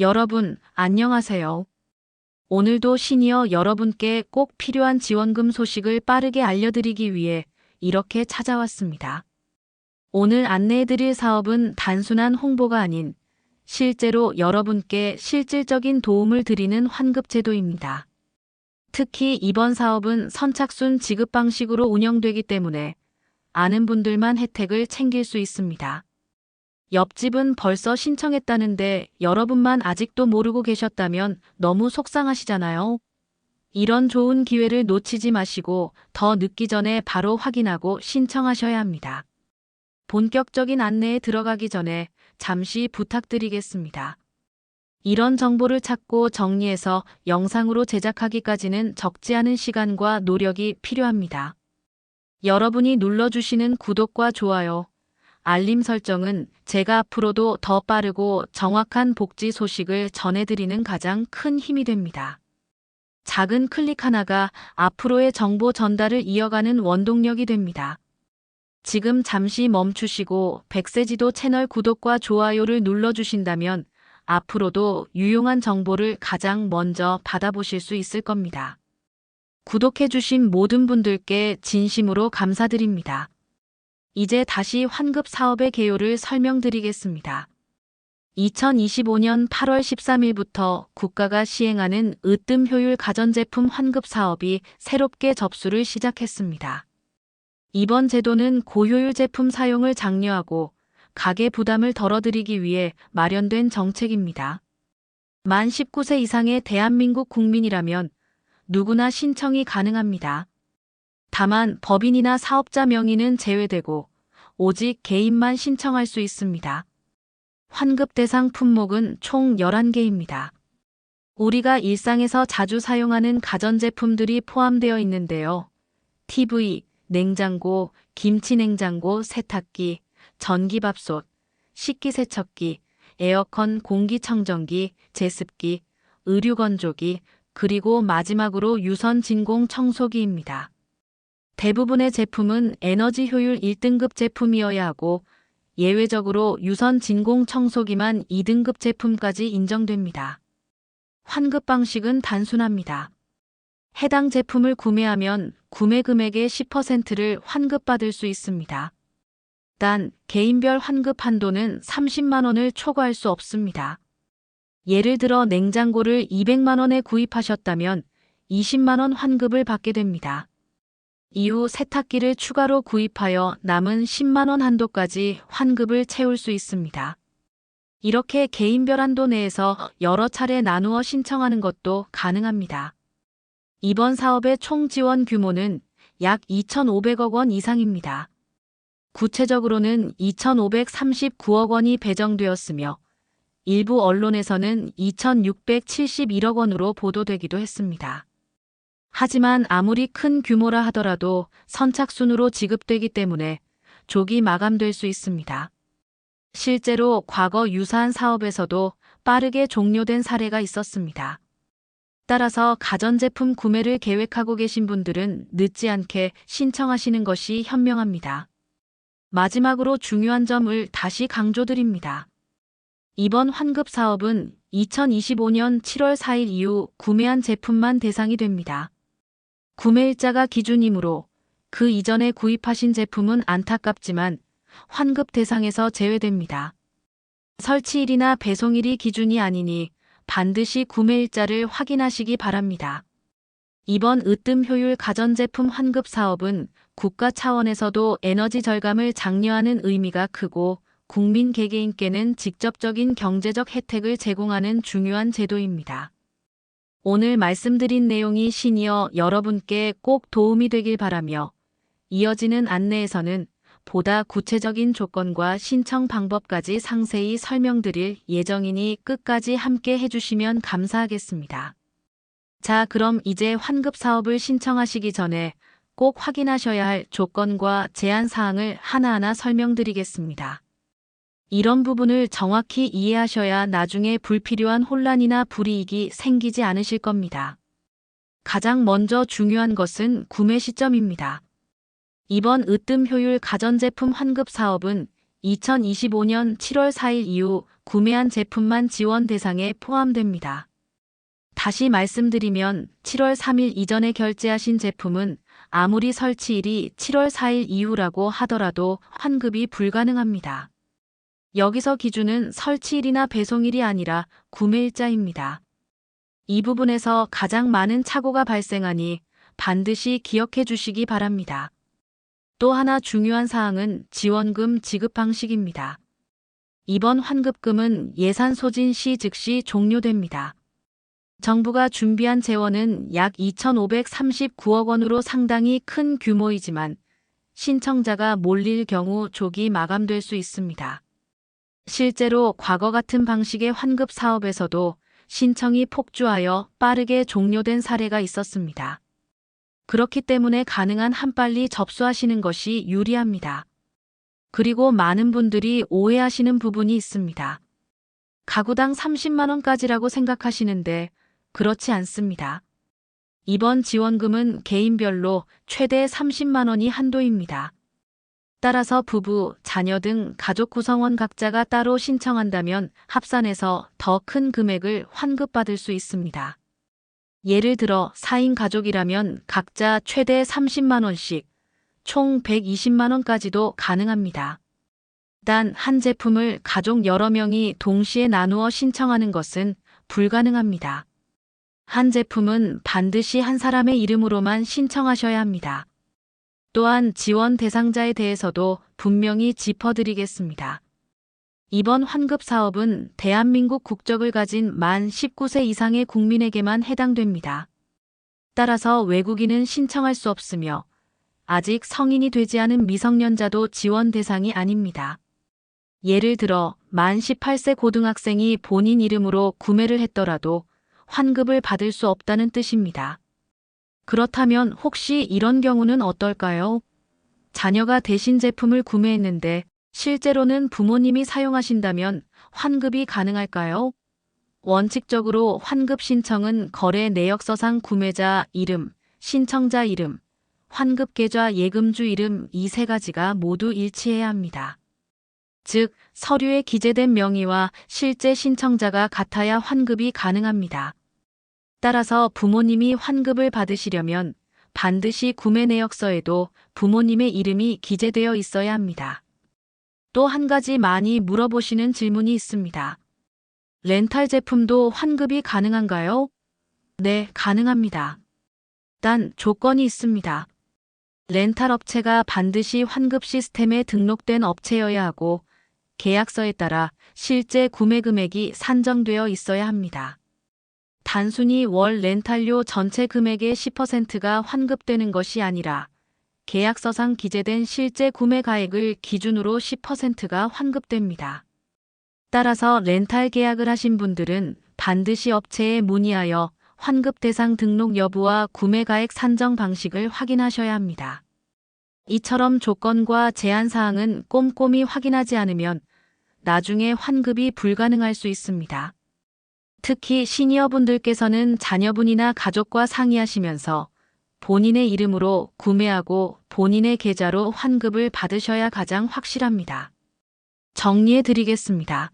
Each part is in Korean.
여러분, 안녕하세요. 오늘도 시니어 여러분께 꼭 필요한 지원금 소식을 빠르게 알려드리기 위해 이렇게 찾아왔습니다. 오늘 안내해드릴 사업은 단순한 홍보가 아닌 실제로 여러분께 실질적인 도움을 드리는 환급제도입니다. 특히 이번 사업은 선착순 지급 방식으로 운영되기 때문에 아는 분들만 혜택을 챙길 수 있습니다. 옆집은 벌써 신청했다는데 여러분만 아직도 모르고 계셨다면 너무 속상하시잖아요. 이런 좋은 기회를 놓치지 마시고 더 늦기 전에 바로 확인하고 신청하셔야 합니다. 본격적인 안내에 들어가기 전에 잠시 부탁드리겠습니다. 이런 정보를 찾고 정리해서 영상으로 제작하기까지는 적지 않은 시간과 노력이 필요합니다. 여러분이 눌러주시는 구독과 좋아요, 알림 설정은 제가 앞으로도 더 빠르고 정확한 복지 소식을 전해드리는 가장 큰 힘이 됩니다. 작은 클릭 하나가 앞으로의 정보 전달을 이어가는 원동력이 됩니다. 지금 잠시 멈추시고 백세지도 채널 구독과 좋아요를 눌러주신다면 앞으로도 유용한 정보를 가장 먼저 받아보실 수 있을 겁니다. 구독해주신 모든 분들께 진심으로 감사드립니다. 이제 다시 환급 사업의 개요를 설명드리겠습니다. 2025년 8월 13일부터 국가가 시행하는 으뜸 효율 가전제품 환급 사업이 새롭게 접수를 시작했습니다. 이번 제도는 고효율 제품 사용을 장려하고 가계 부담을 덜어드리기 위해 마련된 정책입니다. 만 19세 이상의 대한민국 국민이라면 누구나 신청이 가능합니다. 다만 법인이나 사업자 명의는 제외되고 오직 개인만 신청할 수 있습니다. 환급 대상 품목은 총 11개입니다. 우리가 일상에서 자주 사용하는 가전제품들이 포함되어 있는데요. TV, 냉장고, 김치냉장고, 세탁기, 전기밥솥, 식기세척기, 에어컨 공기청정기, 제습기, 의류건조기, 그리고 마지막으로 유선 진공 청소기입니다. 대부분의 제품은 에너지 효율 1등급 제품이어야 하고 예외적으로 유선 진공 청소기만 2등급 제품까지 인정됩니다. 환급 방식은 단순합니다. 해당 제품을 구매하면 구매 금액의 10%를 환급받을 수 있습니다. 단 개인별 환급 한도는 30만 원을 초과할 수 없습니다. 예를 들어 냉장고를 200만 원에 구입하셨다면 20만 원 환급을 받게 됩니다. 이후 세탁기를 추가로 구입하여 남은 10만 원 한도까지 환급을 채울 수 있습니다. 이렇게 개인별 한도 내에서 여러 차례 나누어 신청하는 것도 가능합니다. 이번 사업의 총 지원 규모는 약 2,500억 원 이상입니다. 구체적으로는 2,539억 원이 배정되었으며 일부 언론에서는 2,671억 원으로 보도되기도 했습니다. 하지만 아무리 큰 규모라 하더라도 선착순으로 지급되기 때문에 조기 마감될 수 있습니다. 실제로 과거 유사한 사업에서도 빠르게 종료된 사례가 있었습니다. 따라서 가전제품 구매를 계획하고 계신 분들은 늦지 않게 신청하시는 것이 현명합니다. 마지막으로 중요한 점을 다시 강조드립니다. 이번 환급 사업은 2025년 7월 4일 이후 구매한 제품만 대상이 됩니다. 구매일자가 기준이므로 그 이전에 구입하신 제품은 안타깝지만 환급 대상에서 제외됩니다. 설치일이나 배송일이 기준이 아니니 반드시 구매일자를 확인하시기 바랍니다. 이번 으뜸 효율 가전제품 환급 사업은 국가 차원에서도 에너지 절감을 장려하는 의미가 크고 국민 개개인께는 직접적인 경제적 혜택을 제공하는 중요한 제도입니다. 오늘 말씀드린 내용이 시니어 여러분께 꼭 도움이 되길 바라며 이어지는 안내에서는 보다 구체적인 조건과 신청 방법까지 상세히 설명드릴 예정이니 끝까지 함께 해주시면 감사하겠습니다. 자, 그럼 이제 환급 사업을 신청하시기 전에 꼭 확인하셔야 할 조건과 제한 사항을 하나하나 설명드리겠습니다. 이런 부분을 정확히 이해하셔야 나중에 불필요한 혼란이나 불이익이 생기지 않으실 겁니다. 가장 먼저 중요한 것은 구매 시점입니다. 이번 으뜸 효율 가전제품 환급 사업은 2025년 7월 4일 이후 구매한 제품만 지원 대상에 포함됩니다. 다시 말씀드리면 7월 3일 이전에 결제하신 제품은 아무리 설치일이 7월 4일 이후라고 하더라도 환급이 불가능합니다. 여기서 기준은 설치일이나 배송일이 아니라 구매일자입니다. 이 부분에서 가장 많은 착오가 발생하니 반드시 기억해 주시기 바랍니다. 또 하나 중요한 사항은 지원금 지급 방식입니다. 이번 환급금은 예산 소진 시 즉시 종료됩니다. 정부가 준비한 재원은 약 2,539억 원으로 상당히 큰 규모이지만 신청자가 몰릴 경우 조기 마감될 수 있습니다. 실제로 과거 같은 방식의 환급 사업에서도 신청이 폭주하여 빠르게 종료된 사례가 있었습니다. 그렇기 때문에 가능한 한 빨리 접수하시는 것이 유리합니다. 그리고 많은 분들이 오해하시는 부분이 있습니다. 가구당 30만원까지라고 생각하시는데 그렇지 않습니다. 이번 지원금은 개인별로 최대 30만원이 한도입니다. 따라서 부부, 자녀 등 가족 구성원 각자가 따로 신청한다면 합산해서 더 큰 금액을 환급받을 수 있습니다. 예를 들어 4인 가족이라면 각자 최대 30만원씩 총 120만원까지도 가능합니다. 단 한 제품을 가족 여러 명이 동시에 나누어 신청하는 것은 불가능합니다. 한 제품은 반드시 한 사람의 이름으로만 신청하셔야 합니다. 또한 지원 대상자에 대해서도 분명히 짚어드리겠습니다. 이번 환급 사업은 대한민국 국적을 가진 만 19세 이상의 국민에게만 해당됩니다. 따라서 외국인은 신청할 수 없으며 아직 성인이 되지 않은 미성년자도 지원 대상이 아닙니다. 예를 들어 만 18세 고등학생이 본인 이름으로 구매를 했더라도 환급을 받을 수 없다는 뜻입니다. 그렇다면 혹시 이런 경우는 어떨까요? 자녀가 대신 제품을 구매했는데 실제로는 부모님이 사용하신다면 환급이 가능할까요? 원칙적으로 환급 신청은 거래 내역서상 구매자 이름, 신청자 이름, 환급 계좌 예금주 이름 이 세 가지가 모두 일치해야 합니다. 즉, 서류에 기재된 명의와 실제 신청자가 같아야 환급이 가능합니다. 따라서 부모님이 환급을 받으시려면 반드시 구매 내역서에도 부모님의 이름이 기재되어 있어야 합니다. 또 한 가지 많이 물어보시는 질문이 있습니다. 렌탈 제품도 환급이 가능한가요? 네, 가능합니다. 단 조건이 있습니다. 렌탈 업체가 반드시 환급 시스템에 등록된 업체여야 하고 계약서에 따라 실제 구매 금액이 산정되어 있어야 합니다. 단순히 월 렌탈료 전체 금액의 10%가 환급되는 것이 아니라 계약서상 기재된 실제 구매 가액을 기준으로 10%가 환급됩니다. 따라서 렌탈 계약을 하신 분들은 반드시 업체에 문의하여 환급 대상 등록 여부와 구매 가액 산정 방식을 확인하셔야 합니다. 이처럼 조건과 제한 사항은 꼼꼼히 확인하지 않으면 나중에 환급이 불가능할 수 있습니다. 특히 시니어분들께서는 자녀분이나 가족과 상의하시면서 본인의 이름으로 구매하고 본인의 계좌로 환급을 받으셔야 가장 확실합니다. 정리해 드리겠습니다.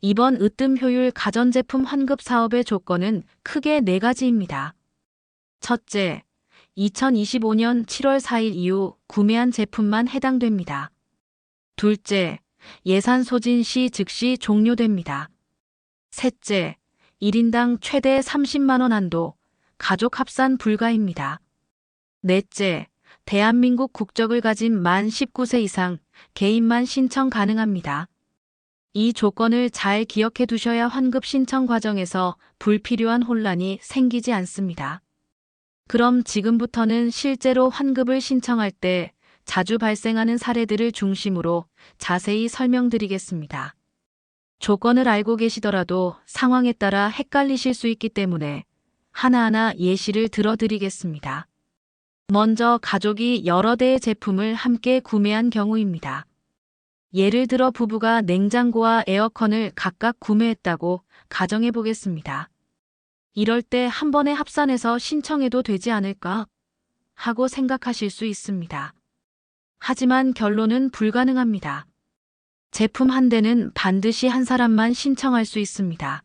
이번 으뜸 효율 가전제품 환급 사업의 조건은 크게 네 가지입니다. 첫째, 2025년 7월 4일 이후 구매한 제품만 해당됩니다. 둘째, 예산 소진 시 즉시 종료됩니다. 셋째, 1인당 최대 30만원 한도, 가족 합산 불가입니다. 넷째, 대한민국 국적을 가진 만 19세 이상 개인만 신청 가능합니다. 이 조건을 잘 기억해 두셔야 환급 신청 과정에서 불필요한 혼란이 생기지 않습니다. 그럼 지금부터는 실제로 환급을 신청할 때 자주 발생하는 사례들을 중심으로 자세히 설명드리겠습니다. 조건을 알고 계시더라도 상황에 따라 헷갈리실 수 있기 때문에 하나하나 예시를 들어드리겠습니다. 먼저 가족이 여러 대의 제품을 함께 구매한 경우입니다. 예를 들어 부부가 냉장고와 에어컨을 각각 구매했다고 가정해 보겠습니다. 이럴 때 한 번에 합산해서 신청해도 되지 않을까 하고 생각하실 수 있습니다. 하지만 결론은 불가능합니다. 제품 한 대는 반드시 한 사람만 신청할 수 있습니다.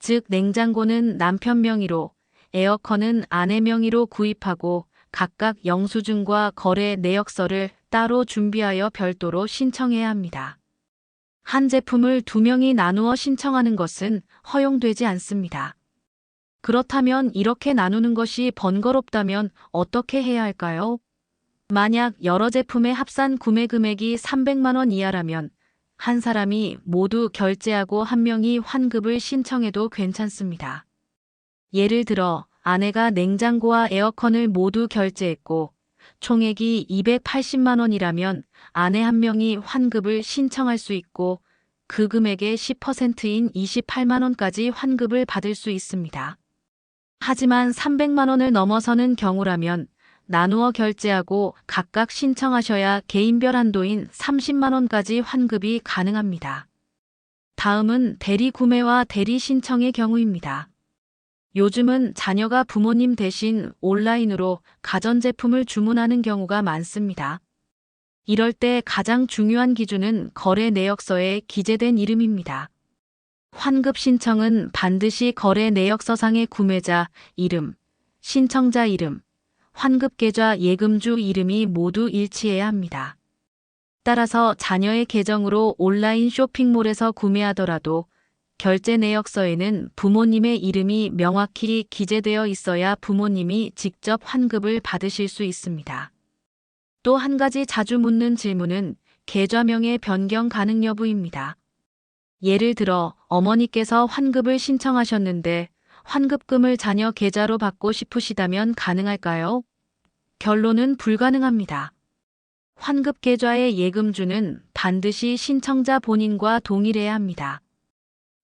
즉, 냉장고는 남편 명의로, 에어컨은 아내 명의로 구입하고 각각 영수증과 거래 내역서를 따로 준비하여 별도로 신청해야 합니다. 한 제품을 두 명이 나누어 신청하는 것은 허용되지 않습니다. 그렇다면 이렇게 나누는 것이 번거롭다면 어떻게 해야 할까요? 만약 여러 제품의 합산 구매 금액이 300만 원 이하라면 한 사람이 모두 결제하고 한 명이 환급을 신청해도 괜찮습니다. 예를 들어 아내가 냉장고와 에어컨을 모두 결제했고 총액이 280만 원이라면 아내 한 명이 환급을 신청할 수 있고 그 금액의 10%인 28만 원까지 환급을 받을 수 있습니다. 하지만 300만 원을 넘어서는 경우라면 나누어 결제하고 각각 신청하셔야 개인별 한도인 30만 원까지 환급이 가능합니다. 다음은 대리 구매와 대리 신청의 경우입니다. 요즘은 자녀가 부모님 대신 온라인으로 가전제품을 주문하는 경우가 많습니다. 이럴 때 가장 중요한 기준은 거래 내역서에 기재된 이름입니다. 환급 신청은 반드시 거래 내역서상의 구매자 이름, 신청자 이름, 환급 계좌 예금주 이름이 모두 일치해야 합니다. 따라서 자녀의 계정으로 온라인 쇼핑몰에서 구매하더라도 결제 내역서에는 부모님의 이름이 명확히 기재되어 있어야 부모님이 직접 환급을 받으실 수 있습니다. 또 한 가지 자주 묻는 질문은 계좌명의 변경 가능 여부입니다. 예를 들어 어머니께서 환급을 신청하셨는데 환급금을 자녀 계좌로 받고 싶으시다면 가능할까요? 결론은 불가능합니다. 환급 계좌의 예금주는 반드시 신청자 본인과 동일해야 합니다.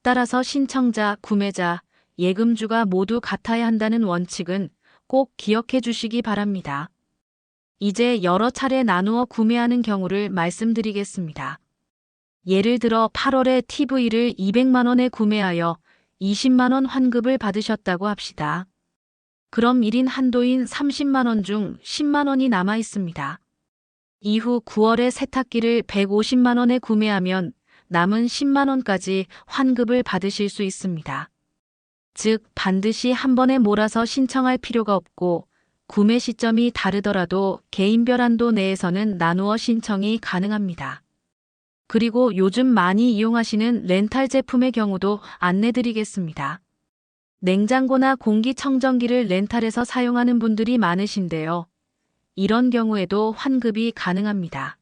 따라서 신청자, 구매자, 예금주가 모두 같아야 한다는 원칙은 꼭 기억해 주시기 바랍니다. 이제 여러 차례 나누어 구매하는 경우를 말씀드리겠습니다. 예를 들어 8월에 TV를 200만원에 구매하여 20만원 환급을 받으셨다고 합시다. 그럼 1인 한도인 30만원 중 10만원이 남아 있습니다. 이후 9월에 세탁기를 150만원에 구매하면 남은 10만원까지 환급을 받으실 수 있습니다. 즉, 반드시 한 번에 몰아서 신청할 필요가 없고, 구매 시점이 다르더라도 개인별 한도 내에서는 나누어 신청이 가능합니다. 그리고 요즘 많이 이용하시는 렌탈 제품의 경우도 안내드리겠습니다. 냉장고나 공기청정기를 렌탈해서 사용하는 분들이 많으신데요. 이런 경우에도 환급이 가능합니다.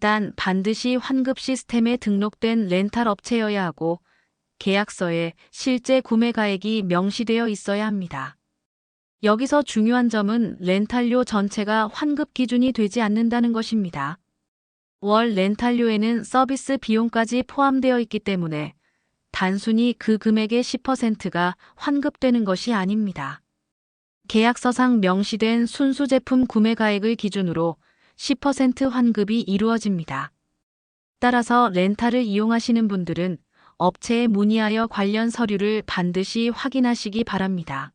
단 반드시 환급 시스템에 등록된 렌탈 업체여야 하고 계약서에 실제 구매 가액이 명시되어 있어야 합니다. 여기서 중요한 점은 렌탈료 전체가 환급 기준이 되지 않는다는 것입니다. 월 렌탈료에는 서비스 비용까지 포함되어 있기 때문에 단순히 그 금액의 10%가 환급되는 것이 아닙니다. 계약서상 명시된 순수 제품 구매 가액을 기준으로 10% 환급이 이루어집니다. 따라서 렌탈을 이용하시는 분들은 업체에 문의하여 관련 서류를 반드시 확인하시기 바랍니다.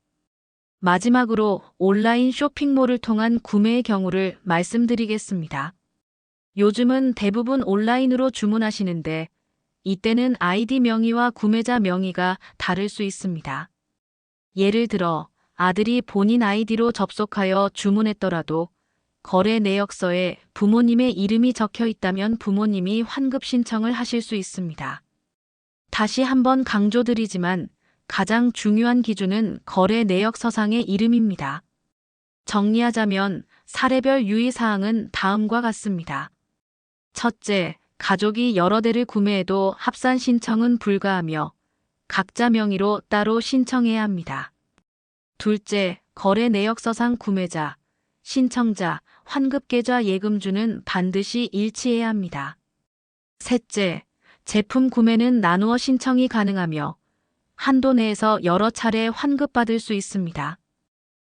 마지막으로 온라인 쇼핑몰을 통한 구매의 경우를 말씀드리겠습니다. 요즘은 대부분 온라인으로 주문하시는데 이때는 아이디 명의와 구매자 명의가 다를 수 있습니다. 예를 들어 아들이 본인 아이디로 접속하여 주문했더라도 거래 내역서에 부모님의 이름이 적혀 있다면 부모님이 환급 신청을 하실 수 있습니다. 다시 한번 강조드리지만 가장 중요한 기준은 거래 내역서상의 이름입니다. 정리하자면 사례별 유의사항은 다음과 같습니다. 첫째, 가족이 여러 대를 구매해도 합산 신청은 불가하며 각자 명의로 따로 신청해야 합니다. 둘째, 거래 내역서상 구매자, 신청자, 환급계좌 예금주는 반드시 일치해야 합니다. 셋째, 제품 구매는 나누어 신청이 가능하며 한도 내에서 여러 차례 환급받을 수 있습니다.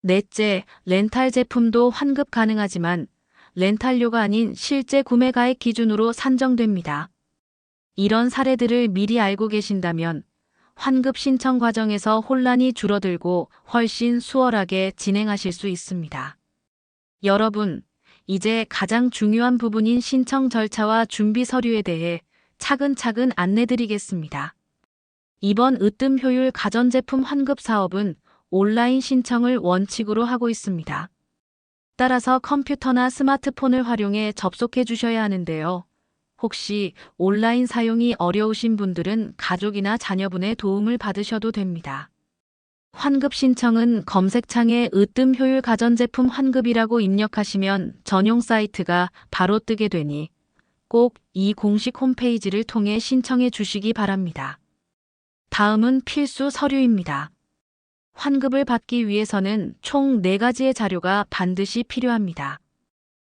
넷째, 렌탈 제품도 환급 가능하지만 렌탈료가 아닌 실제 구매 가액 기준으로 산정됩니다. 이런 사례들을 미리 알고 계신다면 환급 신청 과정에서 혼란이 줄어들고 훨씬 수월하게 진행하실 수 있습니다. 여러분, 이제 가장 중요한 부분인 신청 절차와 준비 서류에 대해 차근차근 안내드리겠습니다. 이번 으뜸 효율 가전제품 환급 사업은 온라인 신청을 원칙으로 하고 있습니다. 따라서 컴퓨터나 스마트폰을 활용해 접속해 주셔야 하는데요. 혹시 온라인 사용이 어려우신 분들은 가족이나 자녀분의 도움을 받으셔도 됩니다. 환급 신청은 검색창에 으뜸 효율 가전제품 환급이라고 입력하시면 전용 사이트가 바로 뜨게 되니 꼭 이 공식 홈페이지를 통해 신청해 주시기 바랍니다. 다음은 필수 서류입니다. 환급을 받기 위해서는 총 4가지의 자료가 반드시 필요합니다.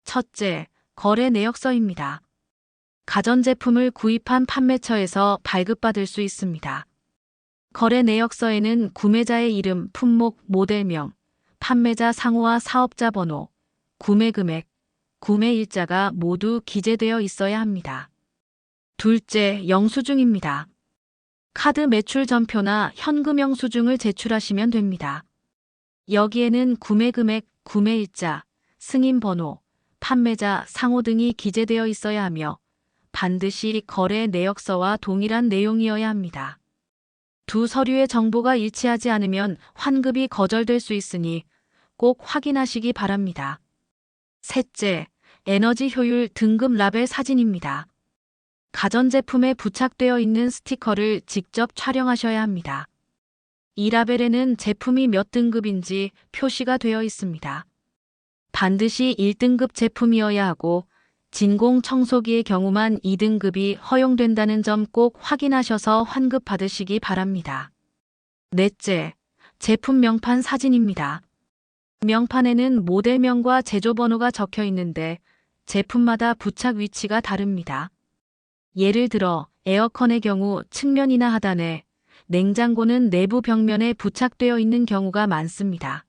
첫째, 거래 내역서입니다. 가전제품을 구입한 판매처에서 발급받을 수 있습니다. 거래 내역서에는 구매자의 이름, 품목, 모델명, 판매자 상호와 사업자 번호, 구매 금액, 구매 일자가 모두 기재되어 있어야 합니다. 둘째, 영수증입니다. 카드 매출 전표나 현금 영수증을 제출하시면 됩니다. 여기에는 구매 금액, 구매 일자, 승인 번호, 판매자 상호 등이 기재되어 있어야 하며 반드시 거래 내역서와 동일한 내용이어야 합니다. 두 서류의 정보가 일치하지 않으면 환급이 거절될 수 있으니 꼭 확인하시기 바랍니다. 셋째, 에너지 효율 등급 라벨 사진입니다. 가전제품에 부착되어 있는 스티커를 직접 촬영하셔야 합니다. 이 라벨에는 제품이 몇 등급인지 표시가 되어 있습니다. 반드시 1등급 제품이어야 하고 진공 청소기의 경우만 2등급이 허용된다는 점 꼭 확인하셔서 환급 받으시기 바랍니다. 넷째, 제품 명판 사진입니다. 명판에는 모델명과 제조번호가 적혀 있는데 제품마다 부착 위치가 다릅니다. 예를 들어 에어컨의 경우 측면이나 하단에, 냉장고는 내부 벽면에 부착되어 있는 경우가 많습니다.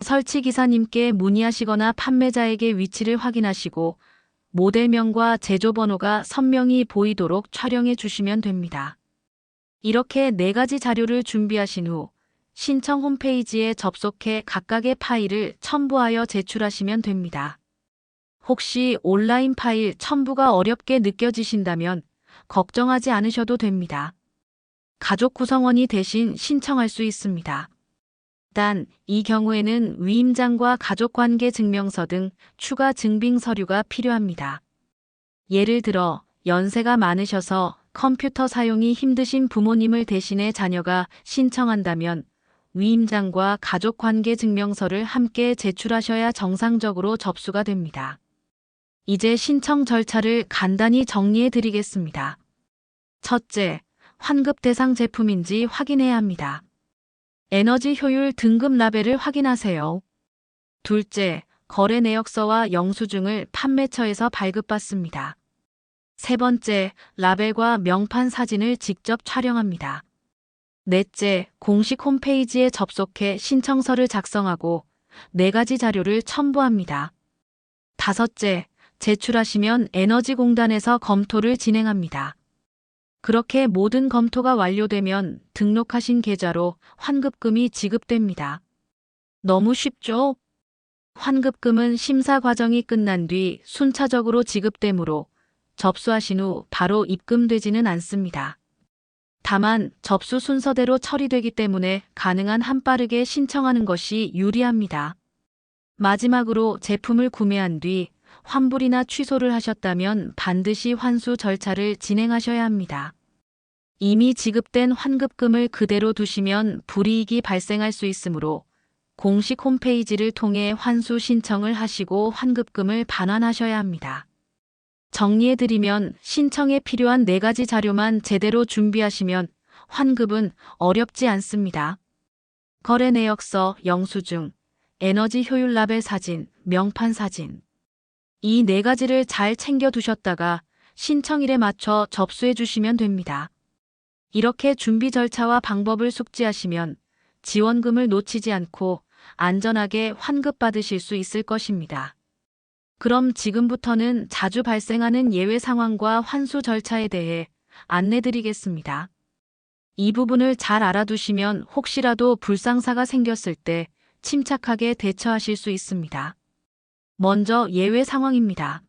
설치 기사님께 문의하시거나 판매자에게 위치를 확인하시고 모델명과 제조 번호가 선명히 보이도록 촬영해 주시면 됩니다. 이렇게 네 가지 자료를 준비하신 후 신청 홈페이지에 접속해 각각의 파일을 첨부하여 제출하시면 됩니다. 혹시 온라인 파일 첨부가 어렵게 느껴지신다면 걱정하지 않으셔도 됩니다. 가족 구성원이 대신 신청할 수 있습니다. 단, 이 경우에는 위임장과 가족관계 증명서 등 추가 증빙 서류가 필요합니다. 예를 들어, 연세가 많으셔서 컴퓨터 사용이 힘드신 부모님을 대신해 자녀가 신청한다면 위임장과 가족관계 증명서를 함께 제출하셔야 정상적으로 접수가 됩니다. 이제 신청 절차를 간단히 정리해 드리겠습니다. 첫째, 환급 대상 제품인지 확인해야 합니다. 에너지 효율 등급 라벨을 확인하세요. 둘째, 거래 내역서와 영수증을 판매처에서 발급받습니다. 세 번째, 라벨과 명판 사진을 직접 촬영합니다. 넷째, 공식 홈페이지에 접속해 신청서를 작성하고 네 가지 자료를 첨부합니다. 다섯째, 제출하시면 에너지공단에서 검토를 진행합니다. 그렇게 모든 검토가 완료되면 등록하신 계좌로 환급금이 지급됩니다. 너무 쉽죠? 환급금은 심사 과정이 끝난 뒤 순차적으로 지급되므로 접수하신 후 바로 입금되지는 않습니다. 다만 접수 순서대로 처리되기 때문에 가능한 한 빠르게 신청하는 것이 유리합니다. 마지막으로 제품을 구매한 뒤 환불이나 취소를 하셨다면 반드시 환수 절차를 진행하셔야 합니다. 이미 지급된 환급금을 그대로 두시면 불이익이 발생할 수 있으므로 공식 홈페이지를 통해 환수 신청을 하시고 환급금을 반환하셔야 합니다. 정리해드리면 신청에 필요한 네 가지 자료만 제대로 준비하시면 환급은 어렵지 않습니다. 거래 내역서, 영수증, 에너지 효율 라벨 사진, 명판 사진. 이 네 가지를 잘 챙겨 두셨다가 신청일에 맞춰 접수해 주시면 됩니다. 이렇게 준비 절차와 방법을 숙지하시면 지원금을 놓치지 않고 안전하게 환급 받으실 수 있을 것입니다. 그럼 지금부터는 자주 발생하는 예외 상황과 환수 절차에 대해 안내 드리겠습니다. 이 부분을 잘 알아두시면 혹시라도 불상사가 생겼을 때 침착하게 대처하실 수 있습니다. 먼저 예외 상황입니다.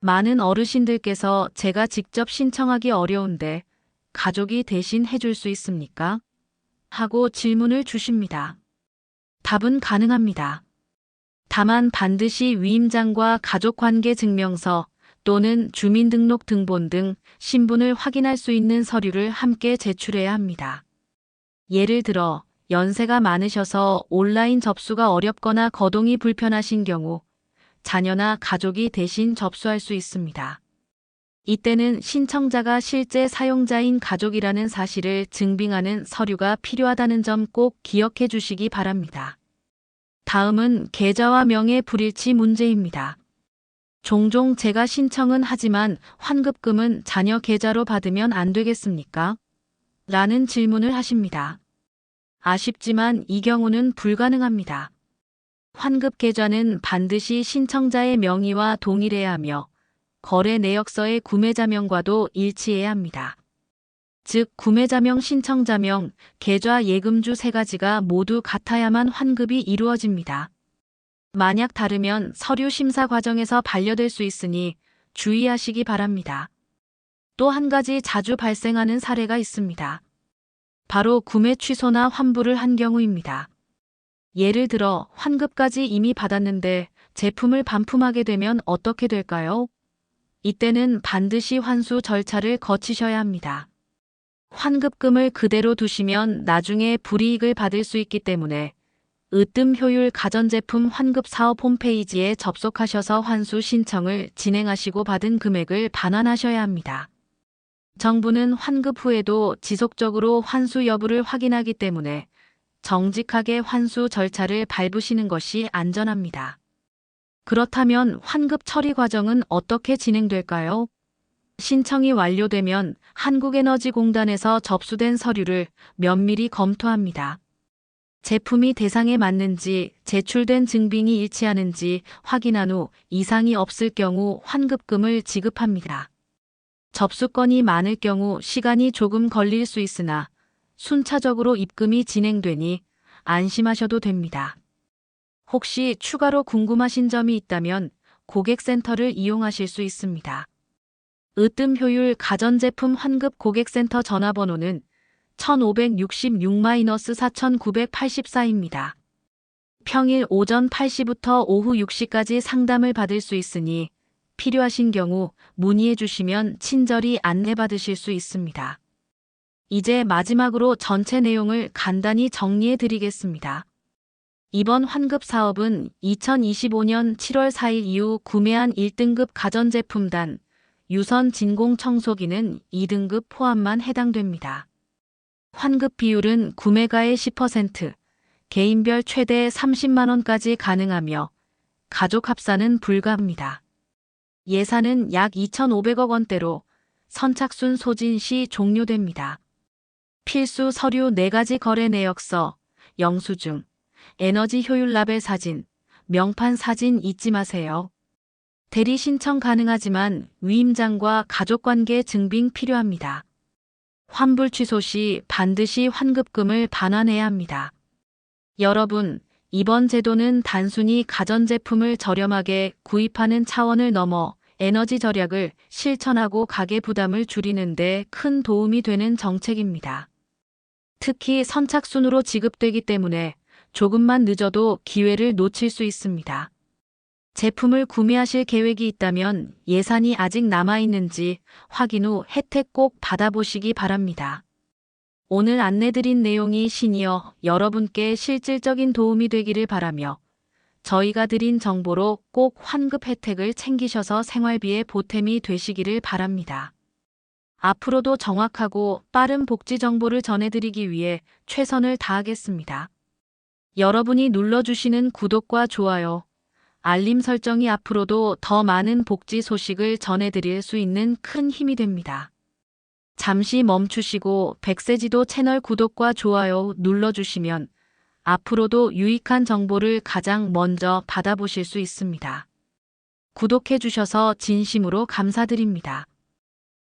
많은 어르신들께서 제가 직접 신청하기 어려운데 가족이 대신 해줄 수 있습니까? 하고 질문을 주십니다. 답은 가능합니다. 다만 반드시 위임장과 가족관계 증명서 또는 주민등록 등본 등 신분을 확인할 수 있는 서류를 함께 제출해야 합니다. 예를 들어 연세가 많으셔서 온라인 접수가 어렵거나 거동이 불편하신 경우 자녀나 가족이 대신 접수할 수 있습니다. 이때는 신청자가 실제 사용자인 가족이라는 사실을 증빙하는 서류가 필요하다는 점 꼭 기억해 주시기 바랍니다. 다음은 계좌와 명의 불일치 문제입니다. 종종 제가 신청은 하지만 환급금은 자녀 계좌로 받으면 안 되겠습니까? 라는 질문을 하십니다. 아쉽지만 이 경우는 불가능합니다. 환급 계좌는 반드시 신청자의 명의와 동일해야 하며 거래 내역서의 구매자명과도 일치해야 합니다. 즉 구매자명, 신청자명, 계좌 예금주 세 가지가 모두 같아야만 환급이 이루어집니다. 만약 다르면 서류 심사 과정에서 반려될 수 있으니 주의하시기 바랍니다. 또 한 가지 자주 발생하는 사례가 있습니다. 바로 구매 취소나 환불을 한 경우입니다. 예를 들어 환급까지 이미 받았는데 제품을 반품하게 되면 어떻게 될까요? 이때는 반드시 환수 절차를 거치셔야 합니다. 환급금을 그대로 두시면 나중에 불이익을 받을 수 있기 때문에 으뜸 효율 가전제품 환급 사업 홈페이지에 접속하셔서 환수 신청을 진행하시고 받은 금액을 반환하셔야 합니다. 정부는 환급 후에도 지속적으로 환수 여부를 확인하기 때문에 정직하게 환수 절차를 밟으시는 것이 안전합니다. 그렇다면 환급 처리 과정은 어떻게 진행될까요? 신청이 완료되면 한국에너지공단에서 접수된 서류를 면밀히 검토합니다. 제품이 대상에 맞는지 제출된 증빙이 일치하는지 확인한 후 이상이 없을 경우 환급금을 지급합니다. 접수건이 많을 경우 시간이 조금 걸릴 수 있으나 순차적으로 입금이 진행되니 안심하셔도 됩니다. 혹시 추가로 궁금하신 점이 있다면 고객센터를 이용하실 수 있습니다. 으뜸 효율 가전제품 환급 고객센터 전화번호는 1566-4984입니다. 평일 오전 8시부터 오후 6시까지 상담을 받을 수 있으니 필요하신 경우 문의해 주시면 친절히 안내받으실 수 있습니다. 이제 마지막으로 전체 내용을 간단히 정리해 드리겠습니다. 이번 환급 사업은 2025년 7월 4일 이후 구매한 1등급 가전제품단 유선 진공 청소기는 2등급 포함만 해당됩니다. 환급 비율은 구매가의 10%, 개인별 최대 30만원까지 가능하며 가족 합산은 불가합니다. 예산은 약 2,500억 원대로 선착순 소진 시 종료됩니다. 필수 서류 4가지 거래 내역서, 영수증, 에너지 효율 라벨 사진, 명판 사진 잊지 마세요. 대리 신청 가능하지만 위임장과 가족관계 증빙 필요합니다. 환불 취소 시 반드시 환급금을 반환해야 합니다. 여러분, 이번 제도는 단순히 가전제품을 저렴하게 구입하는 차원을 넘어 에너지 절약을 실천하고 가계 부담을 줄이는 데 큰 도움이 되는 정책입니다. 특히 선착순으로 지급되기 때문에 조금만 늦어도 기회를 놓칠 수 있습니다. 제품을 구매하실 계획이 있다면 예산이 아직 남아있는지 확인 후 혜택 꼭 받아보시기 바랍니다. 오늘 안내드린 내용이 시니어 여러분께 실질적인 도움이 되기를 바라며 저희가 드린 정보로 꼭 환급 혜택을 챙기셔서 생활비에 보탬이 되시기를 바랍니다. 앞으로도 정확하고 빠른 복지 정보를 전해드리기 위해 최선을 다하겠습니다. 여러분이 눌러주시는 구독과 좋아요, 알림 설정이 앞으로도 더 많은 복지 소식을 전해드릴 수 있는 큰 힘이 됩니다. 잠시 멈추시고 백세지도 채널 구독과 좋아요 눌러주시면 앞으로도 유익한 정보를 가장 먼저 받아보실 수 있습니다. 구독해 주셔서 진심으로 감사드립니다.